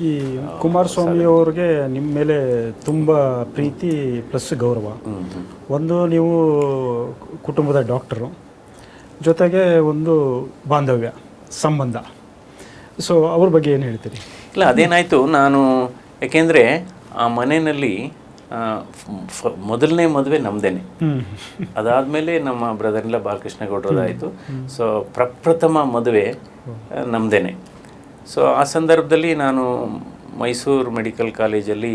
ಈ ಕುಮಾರಸ್ವಾಮಿ ಅವ್ರಿಗೆ ನಿಮ್ಮ ಮೇಲೆ ತುಂಬ ಪ್ರೀತಿ ಪ್ಲಸ್ ಗೌರವ. ಒಂದು ನೀವು ಕುಟುಂಬದ ಡಾಕ್ಟರು ಜೊತೆಗೆ ಒಂದು ಬಾಂಧವ್ಯ ಸಂಬಂಧ. ಸೊ ಅವ್ರ ಬಗ್ಗೆ ಏನು ಹೇಳ್ತೀರಿ? ಇಲ್ಲ ಅದೇನಾಯಿತು ನಾನು ಯಾಕೆಂದರೆ ಆ ಮನೆಯಲ್ಲಿ ಮೊದಲನೇ ಮದುವೆ ನಮ್ದೇನೆ. ಅದಾದಮೇಲೆ ನಮ್ಮ ಬ್ರದರ್ ಇಲ್ಲ ಬಾಲಕೃಷ್ಣ ಗೌಡ್ರದಾಯಿತು ಸೊ ಪ್ರಪ್ರಥಮ ಮದುವೆ ನಮ್ಮದೇನೆ ಸೊ ಆ ಸಂದರ್ಭದಲ್ಲಿ ನಾನು ಮೈಸೂರು ಮೆಡಿಕಲ್ ಕಾಲೇಜಲ್ಲಿ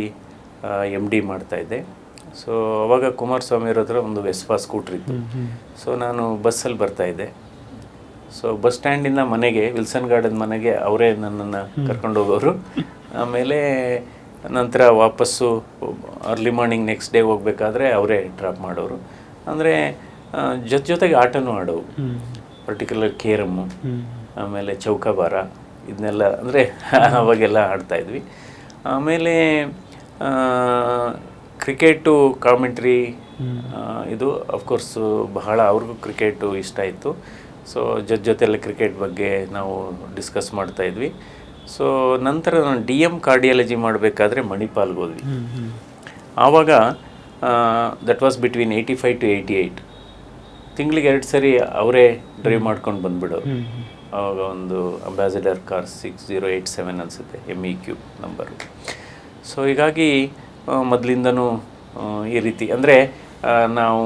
ಎಂ ಡಿ ಮಾಡ್ತಾಯಿದ್ದೆ ಸೊ ಅವಾಗ ಕುಮಾರಸ್ವಾಮಿ ಅವ್ರ ಹತ್ರ ಒಂದು ವೆಸ್ಪಾ ಸ್ಕೂಟ್ರ್ ಇತ್ತು. ಸೊ ನಾನು ಬಸ್ಸಲ್ಲಿ ಬರ್ತಾಯಿದ್ದೆ ಸೊ ಬಸ್ ಸ್ಟ್ಯಾಂಡಿಂದ ಮನೆಗೆ, ವಿಲ್ಸನ್ ಗಾರ್ಡನ್ ಮನೆಗೆ ಅವರೇ ನನ್ನನ್ನು ಕರ್ಕೊಂಡು ಹೋಗೋರು. ಆಮೇಲೆ ನಂತರ ವಾಪಸ್ಸು ಅರ್ಲಿ ಮಾರ್ನಿಂಗ್ ನೆಕ್ಸ್ಟ್ ಡೇ ಹೋಗ್ಬೇಕಾದ್ರೆ ಅವರೇ ಡ್ರಾಪ್ ಮಾಡೋರು. ಅಂದರೆ ಜೊತೆ ಜೊತೆಗೆ ಆಟನೂ ಆಡೋವು. ಪರ್ಟಿಕ್ಯುಲರ್ ಕೇರಮ್ಮು ಆಮೇಲೆ ಚೌಕಾಬಾರ. ಇದನ್ನೆಲ್ಲ ಅಂದರೆ ಅವಾಗೆಲ್ಲ ಆಡ್ತಾ ಇದ್ವಿ. ಆಮೇಲೆ ಕ್ರಿಕೆಟು ಕಾಮೆಂಟ್ರಿ ಇದು ಅಫ್ಕೋರ್ಸ್ ಬಹಳ ಅವ್ರಿಗೂ ಕ್ರಿಕೆಟು ಇಷ್ಟ ಇತ್ತು ಸೊ ಜೊತೆ ಜೊತೆಲ್ಲ ಕ್ರಿಕೆಟ್ ಬಗ್ಗೆ ನಾವು ಡಿಸ್ಕಸ್ ಮಾಡ್ತಾಯಿದ್ವಿ ಸೊ ನಂತರ ನಾನು ಡಿ ಎಂ ಕಾರ್ಡಿಯಾಲಜಿ ಮಾಡಬೇಕಾದ್ರೆ ಮಣಿಪಾಲ್ಗೆ ಹೋದ್ವಿ. ಆವಾಗ that was between eighty five to eighty eight ತಿಂಗಳಿಗೆ ಎರಡು ಸರಿ ಅವರೇ ಡ್ರೈವ್ ಮಾಡ್ಕೊಂಡು ಬಂದ್ಬಿಡೋರು ಆವಾಗ ಒಂದು ambassador car six zero eight seven ಅನಿಸುತ್ತೆ M E Q number so ಹೀಗಾಗಿ ಮೊದಲಿಂದನೂ ಈ ರೀತಿ. ಅಂದರೆ ನಾವು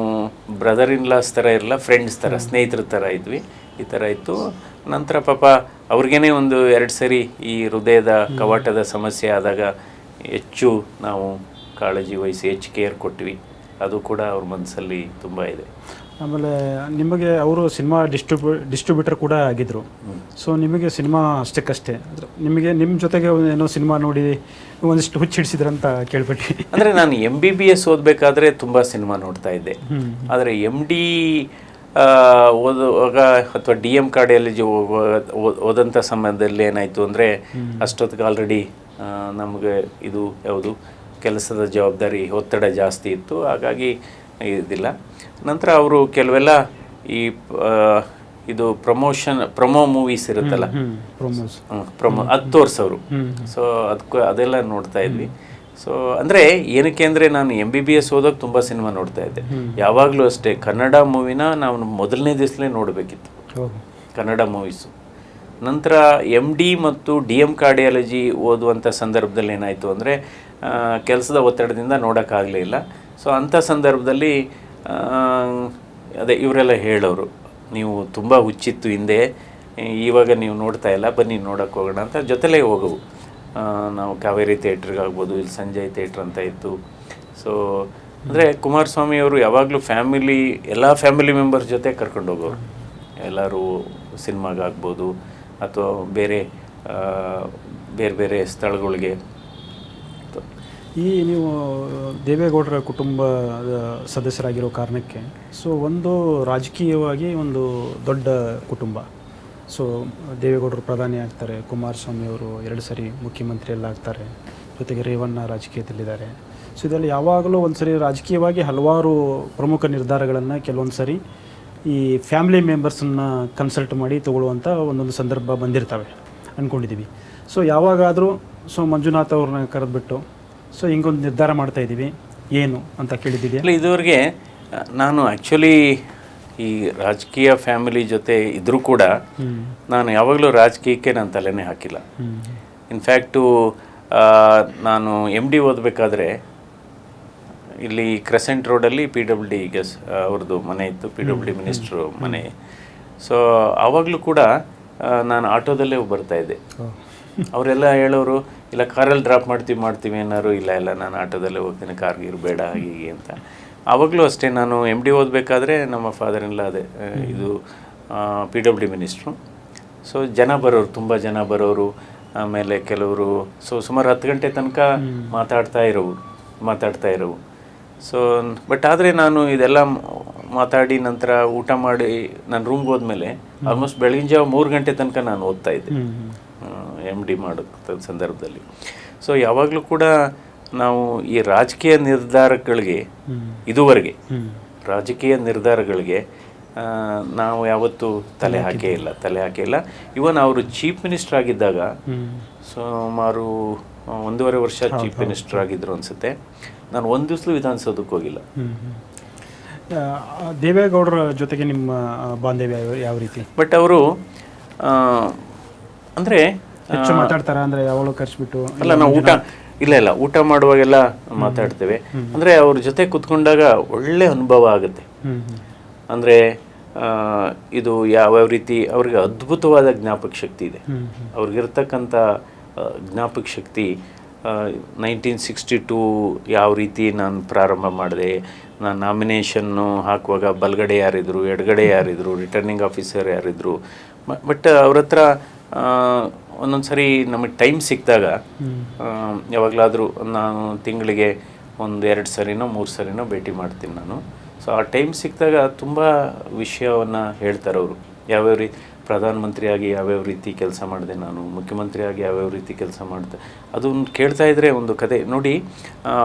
ಬ್ರದರ್ ಇನ್ ಲಾಸ್ ಥರ ಇರಲ್ಲ ಫ್ರೆಂಡ್ಸ್ ಥರ ಸ್ನೇಹಿತರ ಥರ ಇದ್ವಿ. ಈ ಥರ ಇತ್ತು. ನಂತರ ಪಾಪ ಅವ್ರಿಗೇ ಒಂದು ಎರಡು ಸರಿ ಈ ಹೃದಯದ ಕವಾಟದ ಸಮಸ್ಯೆ ಆದಾಗ ಹೆಚ್ಚು ನಾವು ಕಾಳಜಿ ವಹಿಸಿ ಹೆಚ್ಚು ಕೇರ್ ಕೊಟ್ವಿ. ಅದು ಕೂಡ ಅವ್ರ ಮನಸ್ಸಲ್ಲಿ ತುಂಬ ಇದೆ. ಆಮೇಲೆ ನಿಮಗೆ ಅವರು ಸಿನಿಮಾ ಡಿಸ್ಟ್ರಿಬ್ಯೂ ಡಿಸ್ಟ್ರಿಬ್ಯೂಟರ್ ಕೂಡ ಆಗಿದ್ರು. ಸೊ ನಿಮಗೆ ಸಿನಿಮಾ ಅಷ್ಟಕ್ಕಷ್ಟೇ ಅದ್ರ- ನಿಮಗೆ ನಿಮ್ಮ ಜೊತೆಗೆ ಒಂದು ಏನೋ ಸಿನಿಮಾ ನೋಡಿ ಒಂದಿಷ್ಟು ಹುಚ್ಚಿಡಿಸಿದ್ರಂತ ಕೇಳ್ಬಿಟ್ಟು ಅಂದರೆ ನಾನು ಎಂ ಬಿ ಬಿ ಎಸ್ ಓದಬೇಕಾದ್ರೆ ತುಂಬ ಸಿನಿಮಾ ನೋಡ್ತಾ ಇದ್ದೆ. ಆದರೆ ಎಂ ಡಿ ಓದುವಾಗ ಅಥವಾ ಡಿ ಎಂ ಕಾರ್ಡಿಯಾಲಜಿ ಓದಂಥ ಸಮಯದಲ್ಲಿ ಏನಾಯಿತು ಅಂದರೆ ಅಷ್ಟೊತ್ತಿಗೆ ಆಲ್ರೆಡಿ ನಮಗೆ ಇದು ಯಾವುದು ಕೆಲಸದ ಜವಾಬ್ದಾರಿ ಒತ್ತಡ ಜಾಸ್ತಿ ಇತ್ತು. ಹಾಗಾಗಿ ಇದಿಲ್ಲ. ನಂತರ ಅವರು ಕೆಲವೆಲ್ಲ ಈ ಇದು ಪ್ರಮೋಷನ್ ಪ್ರಮೋ ಮೂವೀಸ್ ಇರುತ್ತಲ್ಲ? ಪ್ರೊಮೋ ಅದು ತೋರಿಸೋರು ಸೊ ಅದಕ್ಕೆ ಅದೆಲ್ಲ ನೋಡ್ತಾ ಇದ್ವಿ. ಸೊ ಅಂದರೆ ಏನಕ್ಕೆ ಅಂದರೆ ನಾನು ಎಂ ಬಿ ಬಿ ಎಸ್ ಓದೋಕೆ ತುಂಬ ಸಿನಿಮಾ ನೋಡ್ತಾ ಇದ್ದೆ. ಯಾವಾಗಲೂ ಅಷ್ಟೇ ಕನ್ನಡ ಮೂವಿನ ನಾವು ಮೊದಲನೇ ದಿವಸಲೇ ನೋಡಬೇಕಿತ್ತು. ಕನ್ನಡ ಮೂವೀಸು. ನಂತರ ಎಂ ಡಿ ಮತ್ತು ಡಿ ಎಂ ಕಾರ್ಡಿಯಾಲಜಿ ಓದುವಂಥ ಸಂದರ್ಭದಲ್ಲಿ ಏನಾಯಿತು ಅಂದರೆ ಕೆಲಸದ ಒತ್ತಡದಿಂದ ನೋಡೋಕ್ಕಾಗಲೇ ಇಲ್ಲ. ಸೊ ಅಂಥ ಸಂದರ್ಭದಲ್ಲಿ ಅದೇ ಇವರೆಲ್ಲ ಹೇಳೋರು, ನೀವು ತುಂಬ ಹುಚ್ಚಿತ್ತು ಹಿಂದೆ, ಇವಾಗ ನೀವು ನೋಡ್ತಾ ಇಲ್ಲ, ಬನ್ನಿ ನೋಡೋಕೆ ಹೋಗೋಣ ಅಂತ ಜೊತೆಲೇ ಹೋಗವು. ನಾವು ಕಾವೇರಿ ಥಿಯೇಟ್ರಿಗೆ ಆಗ್ಬೋದು, ಇಲ್ಲಿ ಸಂಜಯ್ ಥಿಯೇಟ್ರ್ ಅಂತ ಇತ್ತು. ಸೊ ಅಂದರೆ ಕುಮಾರಸ್ವಾಮಿ ಅವರು ಯಾವಾಗಲೂ ಫ್ಯಾಮಿಲಿ, ಎಲ್ಲ ಫ್ಯಾಮಿಲಿ ಮೆಂಬರ್ಸ್ ಜೊತೆ ಕರ್ಕೊಂಡು ಹೋಗೋರು. ಎಲ್ಲರೂ ಸಿನಿಮಾಗಾಗ್ಬೋದು ಅಥವಾ ಬೇರೆ ಬೇರೆ ಬೇರೆ ಸ್ಥಳಗಳಿಗೆ ಈ ನೀವು ದೇವೇಗೌಡರ ಕುಟುಂಬದ ಸದಸ್ಯರಾಗಿರೋ ಕಾರಣಕ್ಕೆ, ಸೊ ಒಂದು ರಾಜಕೀಯವಾಗಿ ಒಂದು ದೊಡ್ಡ ಕುಟುಂಬ. ಸೊ, ದೇವೇಗೌಡರು ಪ್ರಧಾನಿ ಆಗ್ತಾರೆ, ಕುಮಾರಸ್ವಾಮಿ ಅವರು ಎರಡು ಸರಿ ಮುಖ್ಯಮಂತ್ರಿ ಎಲ್ಲ ಆಗ್ತಾರೆ, ಜೊತೆಗೆ ರೇವಣ್ಣ ರಾಜಕೀಯದಲ್ಲಿದ್ದಾರೆ. ಸೊ ಇದರಲ್ಲಿ ಯಾವಾಗಲೂ ಒಂದು ಸರಿ ರಾಜಕೀಯವಾಗಿ ಹಲವಾರು ಪ್ರಮುಖ ನಿರ್ಧಾರಗಳನ್ನು ಕೆಲವೊಂದು ಸರಿ ಈ ಫ್ಯಾಮಿಲಿ ಮೆಂಬರ್ಸನ್ನು ಕನ್ಸಲ್ಟ್ ಮಾಡಿ ತಗೊಳ್ಳುವಂಥ ಒಂದೊಂದು ಸಂದರ್ಭ ಬಂದಿರ್ತವೆ ಅಂದ್ಕೊಂಡಿದ್ದೀವಿ ಸೊ, ಯಾವಾಗಾದರೂ, ಸೊ, ಮಂಜುನಾಥ್ ಅವ್ರನ್ನ ಕರೆದ್ಬಿಟ್ಟು ಸೊ ಹಿಂಗೊಂದು ನಿರ್ಧಾರ ಮಾಡ್ತಾ ಇದ್ದೀವಿ. ಏನು ಅಂತ ಕೇಳಿದ್ದೀವಿ ಇಲ್ಲ ಇದುವರೆಗೆ ನಾನು ಆ್ಯಕ್ಚುಲಿ ಈ ರಾಜಕೀಯ ಫ್ಯಾಮಿಲಿ ಜೊತೆ ಇದ್ದರೂ ಕೂಡ ನಾನು ಯಾವಾಗಲೂ ರಾಜಕೀಯಕ್ಕೆ ನಾನು ತಲೆನೇ ಹಾಕಿಲ್ಲ. ಇನ್ಫ್ಯಾಕ್ಟು ನಾನು ಎಂ ಡಿ ಓದಬೇಕಾದ್ರೆ ಇಲ್ಲಿ ಕ್ರೆಸೆಂಟ್ ರೋಡಲ್ಲಿ ಪಿ ಡಬ್ಲ್ಯೂ ಡಿ ಗೆಸ್ ಅವ್ರದ್ದು ಮನೆ ಇತ್ತು ಪಿ ಡಬ್ಲ್ಯೂ ಡಿ ಮಿನಿಸ್ಟ್ರು ಮನೆ. ಸೊ ಆವಾಗಲೂ ಕೂಡ ನಾನು ಆಟೋದಲ್ಲೇ ಬರ್ತಾ ಇದ್ದೆ. ಅವರೆಲ್ಲ ಹೇಳೋರು ಇಲ್ಲ ಕಾರಲ್ಲಿ ಡ್ರಾಪ್ ಮಾಡ್ತೀವಿ ಮಾಡ್ತೀವಿ ಏನಾರು ಇಲ್ಲ ಇಲ್ಲ ನಾನು ಆಟೋದಲ್ಲೇ ಹೋಗ್ತೀನಿ ಕಾರ್ಗೆ ಇರಬೇಡ ಹಾಗೆ ಹೀಗೆ ಅಂತ. ಆವಾಗಲೂ ಅಷ್ಟೇ ನಾನು ಎಂ ಡಿ ಓದಬೇಕಾದ್ರೆ ನಮ್ಮ ಫಾದರ್ ಎಲ್ಲ ಅದೇ ಇದು ಪಿ ಡಬ್ಲ್ಯೂ ಮಿನಿಸ್ಟ್ರು ಸೊ ಜನ ಬರೋರು ತುಂಬ ಜನ ಬರೋರು ಆಮೇಲೆ ಕೆಲವರು ಸೊ ಸುಮಾರು ಹತ್ತು ಗಂಟೆ ತನಕ ಮಾತಾಡ್ತಾ ಇರೋವು ಮಾತಾಡ್ತಾ ಇರೋವು ಸೊ ಬಟ್ ಆದರೆ ನಾನು ಇದೆಲ್ಲ ಮಾತಾಡಿ ನಂತರ ಊಟ ಮಾಡಿ ನಾನು ರೂಮ್ಗೆ ಹೋದ್ಮೇಲೆ ಆಲ್ಮೋಸ್ಟ್ ಬೆಳಗಿನ ಜಾವ ಮೂರು ಗಂಟೆ ತನಕ ನಾನು ಓದ್ತಾ ಇದ್ದೆ. ಎಂ ಡಿ ಮಾಡೋ ಸಂದರ್ಭದಲ್ಲಿ. ಸೊ ಯಾವಾಗಲೂ ಕೂಡ ನಾವು ಈ ರಾಜಕೀಯ ನಿರ್ಧಾರಗಳಿಗೆ ಇದುವರೆಗೆ ರಾಜಕೀಯ ನಿರ್ಧಾರಗಳಿಗೆ ನಾವು ಯಾವತ್ತೂ ತಲೆ ಹಾಕೇ ಇಲ್ಲ ತಲೆ ಹಾಕೇ ಇಲ್ಲ. ಇವನ್ ಅವರು ಚೀಫ್ ಮಿನಿಸ್ಟರ್ ಆಗಿದ್ದಾಗ. ಸುಮಾರು ಒಂದೂವರೆ ವರ್ಷ ಚೀಫ್ ಮಿನಿಸ್ಟರ್ ಆಗಿದ್ರು ಅನ್ಸುತ್ತೆ. ನಾನು ಒಂದು ದಿವಸಲೂ ವಿಧಾನಸೌಧಕ್ಕೆ ಹೋಗಿಲ್ಲ. ದೇವೇಗೌಡರ ಜೊತೆಗೆ ನಿಮ್ಮ ಬಾಂಧವ್ಯ ಯಾವ ರೀತಿ? ಬಟ್ ಅವರು ಅಂದರೆ ಹೆಚ್ಚು ಮಾತಾಡ್ತಾರ? ಅಂದ್ರೆ ಯಾವಾಗಲೂ ಖರ್ಚ್ಬಿಟ್ಟು ಅಲ್ಲ ನಾವು ಊಟ ಇಲ್ಲ ಇಲ್ಲ ಊಟ ಮಾಡುವಾಗೆಲ್ಲ ಮಾತಾಡ್ತೇವೆ. ಅಂದ್ರೆ ಅವ್ರ ಜೊತೆ ಕುತ್ಕೊಂಡಾಗ ಒಳ್ಳೆ ಅನುಭವ ಆಗುತ್ತೆ. ಅಂದ್ರೆ ಇದು ಯಾವ್ಯಾವ ರೀತಿ ಅವ್ರಿಗೆ ಅದ್ಭುತವಾದ ಜ್ಞಾಪಕ ಶಕ್ತಿ ಇದೆ. ಅವ್ರಿಗಿರ್ತಕ್ಕಂತ ಅವ್ರಿಗಿರ್ತಕ್ಕಂಥ ಜ್ಞಾಪಕ ಶಕ್ತಿ ನೈನ್ಟೀನ್ ಸಿಕ್ಸ್ಟಿ ಟೂ ಯಾವ ರೀತಿ ನಾನು ಪ್ರಾರಂಭ ಮಾಡಿದೆ ನಾನು ನಾಮಿನೇಷನ್ನು ಹಾಕುವಾಗ ಬಲಗಡೆ ಯಾರಿದ್ರು, ಎಡಗಡೆ ಯಾರಿದ್ರು ರಿಟರ್ನಿಂಗ್ ಆಫೀಸರ್ ಯಾರಿದ್ರು. ಬಟ್ ಅವ್ರ ಹತ್ರ ಒಂದೊಂದು ಸರಿ ನಮಗೆ ಟೈಮ್ ಸಿಕ್ಕಿದಾಗ ಯಾವಾಗಲಾದರೂ ನಾನು ತಿಂಗಳಿಗೆ ಒಂದು ಎರಡು ಸರಿನೋ, ಮೂರು ಸರಿನೋ ಭೇಟಿ ಮಾಡ್ತೀನಿ ನಾನು. ಸೊ ಆ ಟೈಮ್ ಸಿಕ್ಕಿದಾಗ ತುಂಬ ವಿಷಯವನ್ನು ಹೇಳ್ತಾರೆ ಅವರು. ಯಾವ್ಯಾವ ರೀತಿ, ಪ್ರಧಾನಮಂತ್ರಿಯಾಗಿ ಯಾವ್ಯಾವ ರೀತಿ ಕೆಲಸ ಮಾಡಿದೆ ನಾನು, ಮುಖ್ಯಮಂತ್ರಿಯಾಗಿ ಯಾವ್ಯಾವ ರೀತಿ ಕೆಲಸ ಮಾಡಿದೆ. ಅದನ್ನು ಕೇಳ್ತಾ ಇದ್ದರೆ ಒಂದು ಕತೆ. ನೋಡಿ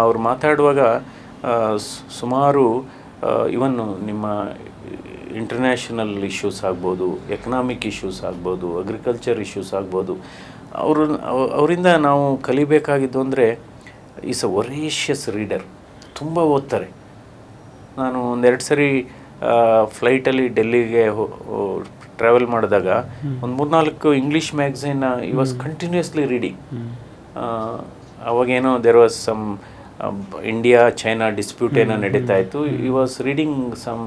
ಅವ್ರು ಮಾತಾಡುವಾಗ ಸುಮಾರು ಇವನ್ನು ನಿಮ್ಮ ಇಂಟರ್ನ್ಯಾಷನಲ್ ಇಶ್ಯೂಸ್ ಆಗ್ಬೋದು ಎಕನಾಮಿಕ್ ಇಶ್ಯೂಸ್ ಆಗ್ಬೋದು ಅಗ್ರಿಕಲ್ಚರ್ ಇಶ್ಯೂಸ್ ಆಗ್ಬೋದು ಅವರು ಅವರಿಂದ ನಾವು ಕಲಿಬೇಕಾಗಿದ್ದು ಅಂದರೆ ಈಸ್ ಅ ವರೇಷಿಯಸ್ ರೀಡರ್ ತುಂಬ ಓದ್ತಾರೆ. ನಾನು ಒಂದೆರಡು ಸರಿ ಫ್ಲೈಟಲ್ಲಿ ಡೆಲ್ಲಿಗೆ ಟ್ರಾವೆಲ್ ಮಾಡಿದಾಗ ಒಂದು ಮೂರ್ನಾಲ್ಕು English magazine he was continuously reading ಅವಾಗೇನೋ there was some India China dispute ಏನೋ ನಡೀತಾ ಇತ್ತು. ಈ ವಾಸ್ ರೀಡಿಂಗ್ ಸಮ್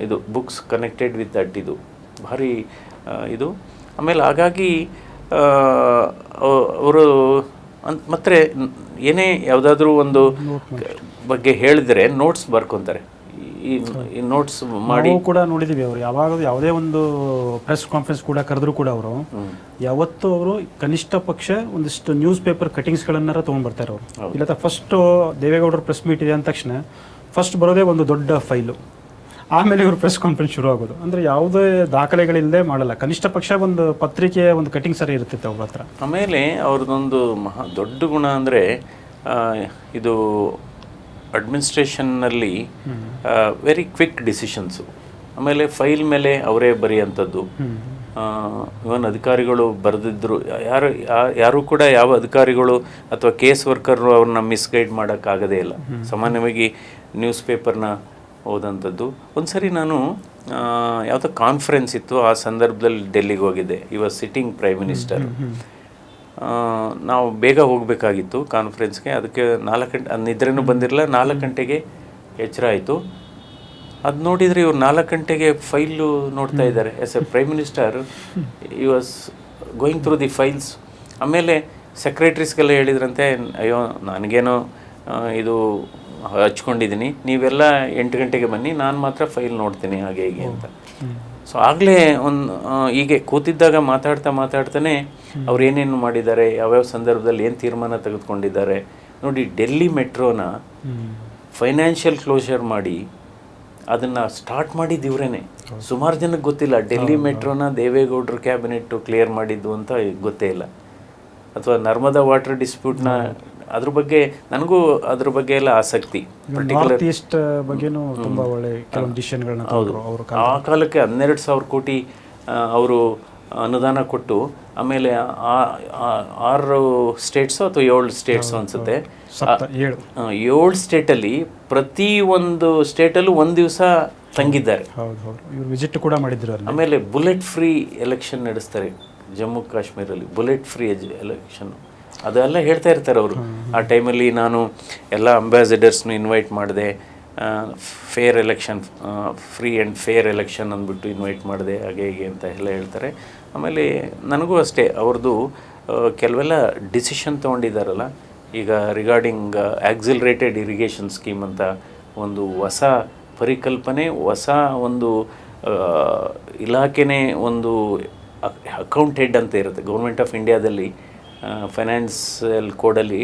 ಇದು ಬುಕ್ಸ್ ಕನೆಕ್ಟೆಡ್ ವಿತ್ ದಟ್ ಇದು. ಭಾರಿ ಆ, ಇದು. ಆಮೇಲೆ ಹಾಗಾಗಿ ಅವರು ಅಂತ ಮತ್ತೆ ಏನೇ ಯಾವುದಾದ್ರೂ ಒಂದು ಬಗ್ಗೆ ಹೇಳಿದರೆ ನೋಟ್ಸ್ ಬರ್ಕೊತಾರೆ. ಈ ಈ ನೋಟ್ಸ್ ಮಾಡಿ. ನಾವು ಕೂಡ ನೋಡಿದೀವಿ ಅವರು. ಯಾವಾಗ ಯಾವುದೇ ಒಂದು ಪ್ರೆಸ್ ಕಾನ್ಫರೆನ್ಸ್ ಕೂಡ ಕರೆದ್ರು ಕೂಡ ಅವರು. ಯಾವತ್ತೂ ಅವರು ಕನಿಷ್ಠ ಪಕ್ಷ ಒಂದಿಷ್ಟು ನ್ಯೂಸ್ ಪೇಪರ್ ಕಟಿಂಗ್ಸ್ಗಳನ್ನಾರ ತೊಗೊಂಡ್ಬರ್ತಾರೆ ಅವರು ಇಲ್ಲ ಫಸ್ಟ್ ದೇವೇಗೌಡರ ಪ್ರೆಸ್ ಮೀಟ್ ಇದೆ ಅಂದ ತಕ್ಷಣ ಫಸ್ಟ್ ಬರೋದೇ ಒಂದು ದೊಡ್ಡ ಫೈಲು ಆಮೇಲೆ ಇವರು ಪ್ರೆಸ್ ಕಾನ್ಫರೆನ್ಸ್ ಶುರು ಆಗೋದು. ಅಂದ್ರೆ ಯಾವುದೇ ದಾಖಲೆಗಳಿಲ್ಲದೆ ಮಾಡಲ್ಲ. ಕನಿಷ್ಠ ಪಕ್ಷ ಒಂದು ಪತ್ರಿಕೆಯ ಒಂದು ಕಟಿಂಗ್ ಸರಿ ಇರುತ್ತೆ ಅವ್ರ ಹತ್ರ. ಆಮೇಲೆ ಅವ್ರದ್ದೊಂದು ಮಹಾ ದೊಡ್ಡ ಗುಣ ಅಂದರೆ ಇದು ಅಡ್ಮಿನಿಸ್ಟ್ರೇಷನ್ನಲ್ಲಿ ವೆರಿ ಕ್ವಿಕ್ ಡಿಸಿಷನ್ಸು ಆಮೇಲೆ ಫೈಲ್ ಮೇಲೆ ಅವರೇ ಬರೆಯುವಂಥದ್ದು ಇವನ್ ಅಧಿಕಾರಿಗಳು ಬರೆದಿದ್ರು ಯಾರು ಯಾರು ಕೂಡ ಯಾವ ಅಧಿಕಾರಿಗಳು ಅಥವಾ ಕೇಸ್ ವರ್ಕರ್ ಅವ್ರನ್ನ ಮಿಸ್ಗೈಡ್ ಮಾಡೋಕ್ಕಾಗದೇ ಇಲ್ಲ. ಸಾಮಾನ್ಯವಾಗಿ ನ್ಯೂಸ್ ಪೇಪರ್ನ ಓದಂಥದ್ದು. ಒಂದು ಸರಿ ನಾನು ಯಾವುದೋ ಕಾನ್ಫರೆನ್ಸ್ ಇತ್ತು ಆ ಸಂದರ್ಭದಲ್ಲಿ ಡೆಲ್ಲಿಗೆ ಹೋಗಿದ್ದೆ. ಇವಾಗ ಸಿಟ್ಟಿಂಗ್ ಪ್ರೈಮ್ ಮಿನಿಸ್ಟರ್ ನಾವು ಬೇಗ ಹೋಗಬೇಕಾಗಿತ್ತು ಕಾನ್ಫರೆನ್ಸ್ಗೆ ಅದಕ್ಕೆ ನಾಲ್ಕು ಗಂಟೆ ಅದು ನಿದ್ರೆನೂ ಬಂದಿರಲಿಲ್ಲ. ನಾಲ್ಕು ಗಂಟೆಗೆ ಎಚ್ಚರ ಆಯಿತು. ಅದು ನೋಡಿದರೆ ಇವ್ರು ನಾಲ್ಕು ಗಂಟೆಗೆ ಫೈಲು ನೋಡ್ತಾ ಇದ್ದಾರೆ. As a prime minister he was going through the files ಆಮೇಲೆ ಸೆಕ್ರೆಟ್ರೀಸ್ಗೆಲ್ಲ ಹೇಳಿದ್ರಂತೆ ಅಯ್ಯೋ ನನಗೇನೋ ಇದು ಹಚ್ಕೊಂಡಿದ್ದೀನಿ ನೀವೆಲ್ಲ ಎಂಟು ಗಂಟೆಗೆ ಬನ್ನಿ. ನಾನು ಮಾತ್ರ ಫೈಲ್ ನೋಡ್ತೀನಿ. ಹಾಗೆ ಹೀಗೆ ಅಂತ. ಸೊ ಆಗಲೇ ಒಂದು ಹೀಗೆ ಕೂತಿದ್ದಾಗ ಮಾತಾಡ್ತಾ ಮಾತಾಡ್ತಾನೆ ಅವ್ರು ಏನೇನು ಮಾಡಿದ್ದಾರೆ ಯಾವ್ಯಾವ ಸಂದರ್ಭದಲ್ಲಿ ಏನು ತೀರ್ಮಾನ ತೆಗೆದುಕೊಂಡಿದ್ದಾರೆ. ನೋಡಿ ಡೆಲ್ಲಿ ಮೆಟ್ರೋನ ಫೈನಾನ್ಷಿಯಲ್ ಕ್ಲೋಷರ್ ಮಾಡಿ ಅದನ್ನು ಸ್ಟಾರ್ಟ್ ಮಾಡಿದ್ದು ಇವರೇನೆ. ಸುಮಾರು ಜನಕ್ಕೆ ಗೊತ್ತಿಲ್ಲ ಡೆಲ್ಲಿ ಮೆಟ್ರೋನ ದೇವೇಗೌಡರು ಕ್ಯಾಬಿನೆಟ್ಟು ಕ್ಲಿಯರ್ ಮಾಡಿದ್ದು ಅಂತ ಗೊತ್ತೇ ಇಲ್ಲ. ಅಥವಾ ನರ್ಮದಾ ವಾಟರ್ ಡಿಸ್ಪ್ಯೂಟ್ನ ಅದ್ರ ಬಗ್ಗೆ ನನಗೂ ಅದ್ರ ಬಗ್ಗೆ ಎಲ್ಲ ಆಸಕ್ತಿ. ನಾರ್ತ್ ಈಸ್ಟ್ ಬಗ್ಗೆನೂ ತುಂಬಾ ಒಳ್ಳೆ ಕೆಲವೊಂದು ಡಿಸಿಷನ್ಗಳನ್ನ ತಗೊಂಡ್ರು ಅವರು ಆ ಕಾಲಕ್ಕೆ ಹನ್ನೆರಡು ಸಾವಿರ ಕೋಟಿ ಅವರು ಅನುದಾನ ಕೊಟ್ಟು ಆಮೇಲೆ ಆರು ಸ್ಟೇಟ್ಸು ಅಥವಾ ಏಳು ಸ್ಟೇಟ್ಸು ಅನ್ಸುತ್ತೆ. ಏಳು. ಸ್ಟೇಟಲ್ಲಿ ಪ್ರತಿ ಒಂದು ಸ್ಟೇಟಲ್ಲೂ ಒಂದು ದಿವಸ ತಂಗಿದ್ದಾರೆ. ವಿಸಿಟ್ ಕೂಡ ಮಾಡಿದ್ರು ಆಮೇಲೆ ಬುಲೆಟ್ ಫ್ರೀ ಎಲೆಕ್ಷನ್ ನಡೆಸ್ತಾರೆ ಜಮ್ಮು ಕಾಶ್ಮೀರಲ್ಲಿ. Bullet free election. ಅದೆಲ್ಲ ಹೇಳ್ತಾ ಇರ್ತಾರೆ ಅವರು. ಆ ಟೈಮಲ್ಲಿ ನಾನು ಎಲ್ಲ ಅಂಬಾಸಿಡರ್ಸ್ನು ಇನ್ವೈಟ್ ಮಾಡಿದೆ. Fair election free and fair election ಅಂದ್ಬಿಟ್ಟು ಇನ್ವೈಟ್ ಮಾಡಿದೆ, ಹಾಗೆ ಹೀಗೆ ಅಂತ ಎಲ್ಲ ಹೇಳ್ತಾರೆ. ಆಮೇಲೆ ನನಗೂ ಅಷ್ಟೇ ಅವ್ರದ್ದು ಕೆಲವೆಲ್ಲ ಡಿಸಿಷನ್ ತೊಗೊಂಡಿದ್ದಾರಲ್ಲ ಈಗ ರಿಗಾರ್ಡಿಂಗ್ ಆಕ್ಸಿಲರೇಟೆಡ್ ಇರಿಗೇಷನ್ ಸ್ಕೀಮ್ ಅಂತ ಒಂದು ಹೊಸ ಪರಿಕಲ್ಪನೆ, ಹೊಸ ಒಂದು ಇಲಾಖೆನೇ ಒಂದು ಅಕೌಂಟ್ ಹೆಡ್ ಅಂತ ಇರುತ್ತೆ. ಗೌರ್ಮೆಂಟ್ ಆಫ್ ಇಂಡಿಯಾದಲ್ಲಿ ಫೈನಾನ್ಸಿಯಲ್ ಕೋಡಲ್ಲಿ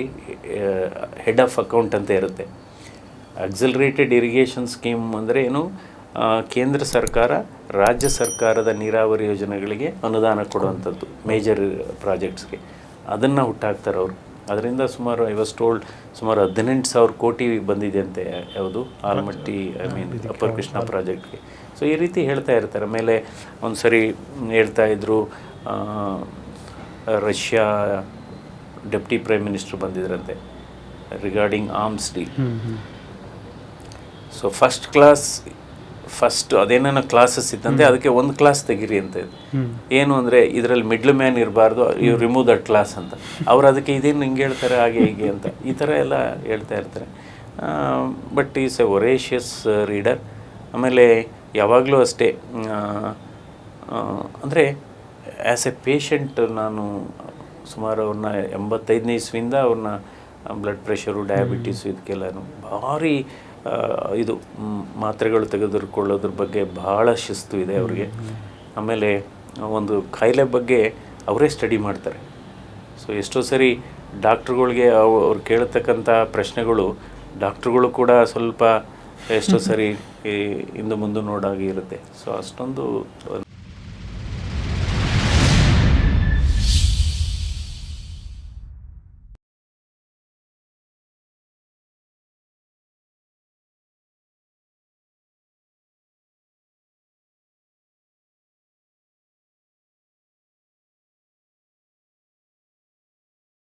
ಹೆಡ್ ಆಫ್ ಅಕೌಂಟ್ ಅಂತ ಇರುತ್ತೆ. ಅಕ್ಸಲರೇಟೆಡ್ ಇರಿಗೇಷನ್ ಸ್ಕೀಮ್ ಅಂದರೆ ಏನು? ಕೇಂದ್ರ ಸರ್ಕಾರ ರಾಜ್ಯ ಸರ್ಕಾರದ ನೀರಾವರಿ ಯೋಜನೆಗಳಿಗೆ ಅನುದಾನ ಕೊಡುವಂಥದ್ದು ಮೇಜರ್ ಪ್ರಾಜೆಕ್ಟ್ಸ್ಗೆ ಅದನ್ನು ಹುಟ್ಟಾಕ್ತಾರೆ ಅವರು. ಅದರಿಂದ ಸುಮಾರು ಐ ವಾಸ್ ಟೋಲ್ಡ್ ಸುಮಾರು ಹದಿನೆಂಟು ಸಾವಿರ ಕೋಟಿ ಬಂದಿದೆ ಅಂತೆ ಯಾವುದು? Almatti I mean upper Krishna ಪ್ರಾಜೆಕ್ಟ್ಗೆ so ಈ ರೀತಿ ಹೇಳ್ತಾ ಇರ್ತಾರೆ. ಆಮೇಲೆ ಒಂದು ಸರಿ ಹೇಳ್ತಾ ಇದ್ರು Russia deputy prime minister ಬಂದಿದ್ರಂತೆ regarding arms deal so first clause first ಅದೇನೇನೋ classes ಇತ್ತಂತೆ ಅದಕ್ಕೆ ಒಂದು ಕ್ಲಾಸ್ ತೆಗೀರಿ ಅಂತ ಇದೆ ಏನು ಅಂದರೆ ಇದರಲ್ಲಿ ಮಿಡ್ಲ್ ಮ್ಯಾನ್ ಇರಬಾರ್ದು ಯು ರಿಮೂವ್ ದಟ್ ಕ್ಲಾಸ್ ಅಂತ. ಅವ್ರು ಅದಕ್ಕೆ ಇದೇನು ಹಿಂಗೆ ಹೇಳ್ತಾರೆ ಹಾಗೆ ಹೀಗೆ ಅಂತ. ಈ ಥರ ಎಲ್ಲ ಹೇಳ್ತಾ ಇರ್ತಾರೆ. But is a voracious reader ಆಮೇಲೆ ಯಾವಾಗಲೂ ಅಷ್ಟೇ ಅಂದರೆ ಆ್ಯಸ್ ಎ ಪೇಷಂಟ್ ನಾನು ಸುಮಾರು ಅವ್ರನ್ನ ಎಂಬತ್ತೈದನೇ ಇಸ್ವಿಯಿಂದ ಅವ್ರನ್ನ ಬ್ಲಡ್ ಪ್ರೆಷರು ಡಯಾಬಿಟೀಸು ಇದಕ್ಕೆಲ್ಲ ಭಾರಿ ಇದು ಮಾತ್ರೆಗಳು ತೆಗೆದುಕೊಳ್ಳೋದ್ರ ಬಗ್ಗೆ ಭಾಳ ಶಿಸ್ತು ಇದೆ ಅವರಿಗೆ. ಆಮೇಲೆ ಒಂದು ಕಾಯಿಲೆ ಬಗ್ಗೆ ಅವರೇ ಸ್ಟಡಿ ಮಾಡ್ತಾರೆ. ಸೊ ಎಷ್ಟೋ ಸರಿ ಡಾಕ್ಟ್ರುಗಳಿಗೆ ಅವು ಅವ್ರು ಕೇಳತಕ್ಕಂಥ ಪ್ರಶ್ನೆಗಳು ಡಾಕ್ಟ್ರುಗಳು ಕೂಡ ಸ್ವಲ್ಪ ಎಷ್ಟೋ ಸರಿ ಇಂದು ಮುಂದೆ ನೋಡಾಗಿ ಇರುತ್ತೆ. ಸೊ ಅಷ್ಟೊಂದು